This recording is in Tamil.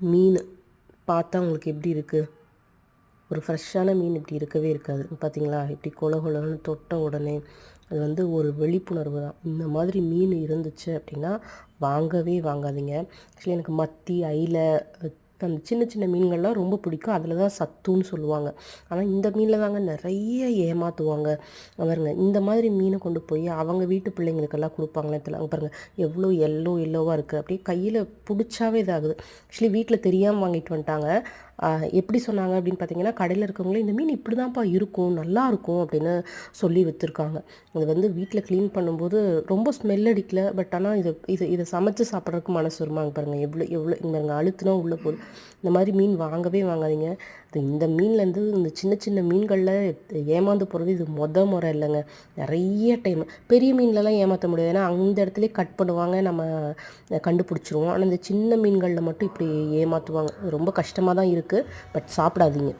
மீன் பார்த்தா உங்களுக்கு எப்படி இருக்குது ஒரு ஃப்ரெஷ்ஷான மீன் இப்படி இருக்கவே இருக்காது. பார்த்தீங்களா இப்படி கொல கொலன்னு தொட்ட உடனே அது வந்து ஒரு விழிப்புணர்வு தான். இந்த மாதிரி மீன் இருந்துச்சு அப்படின்னா வாங்கவே வாங்காதீங்க. ஆக்சுவலி எனக்கு மத்தி ஐல அந்த சின்ன சின்ன மீன்கள்லாம் ரொம்ப பிடிக்கும். அதில் தான் சத்துன்னு சொல்லுவாங்க. ஆனால் இந்த மீனில் தாங்க நிறைய ஏமாற்றுவாங்க பாருங்க இந்த மாதிரி மீனை கொண்டு போய் அவங்க வீட்டு பிள்ளைங்களுக்கெல்லாம் கொடுப்பாங்களே தெரியல. பாருங்கள் எவ்வளோ எல்லோ எல்லோவாக இருக்குது அப்படியே கையில் பிடிச்சாவே இதாகுது. ஆக்சுவலி வீட்டில் தெரியாமல் வாங்கிட்டு வந்துட்டாங்க. எப்படி சொன்னாங்க அப்படின்னு பார்த்தீங்கன்னா கடையில் இருக்கவங்களே இந்த மீன் இப்படி தான்ப்பா இருக்கும் நல்லா இருக்கும் அப்படின்னு சொல்லி விற்றுருக்காங்க அது வந்து வீட்டில் க்ளீன் பண்ணும்போது ரொம்ப ஸ்மெல் அடிக்கல. பட் ஆனால் இது இது இதை சமைச்சு சாப்பிட்றதுக்கு மனசு வருமாங்க பாருங்கள் எவ்வளோ எவ்வளோ இங்கே பாருங்க அழுத்துனா உள்ளே போகுது. இந்த மாதிரி மீன் வாங்கவே வாங்காதீங்க. இது இந்த மீன்லேருந்து இந்த சின்ன சின்ன மீன்களில் ஏமாந்து போகிறது இது மொத முறை இல்லைங்க. நிறைய டைம் பெரிய மீன்லலாம் ஏமாற்ற முடியாது. ஏன்னா அந்த இடத்துலயே கட் பண்ணுவாங்க. நம்ம கண்டுபிடிச்சிருவோம். ஆனால் இந்த சின்ன மீன்களில் மட்டும் இப்படி ஏமாற்றுவாங்க ரொம்ப கஷ்டமாக தான் இருக்குது பட் சாப்பிடாதீங்க.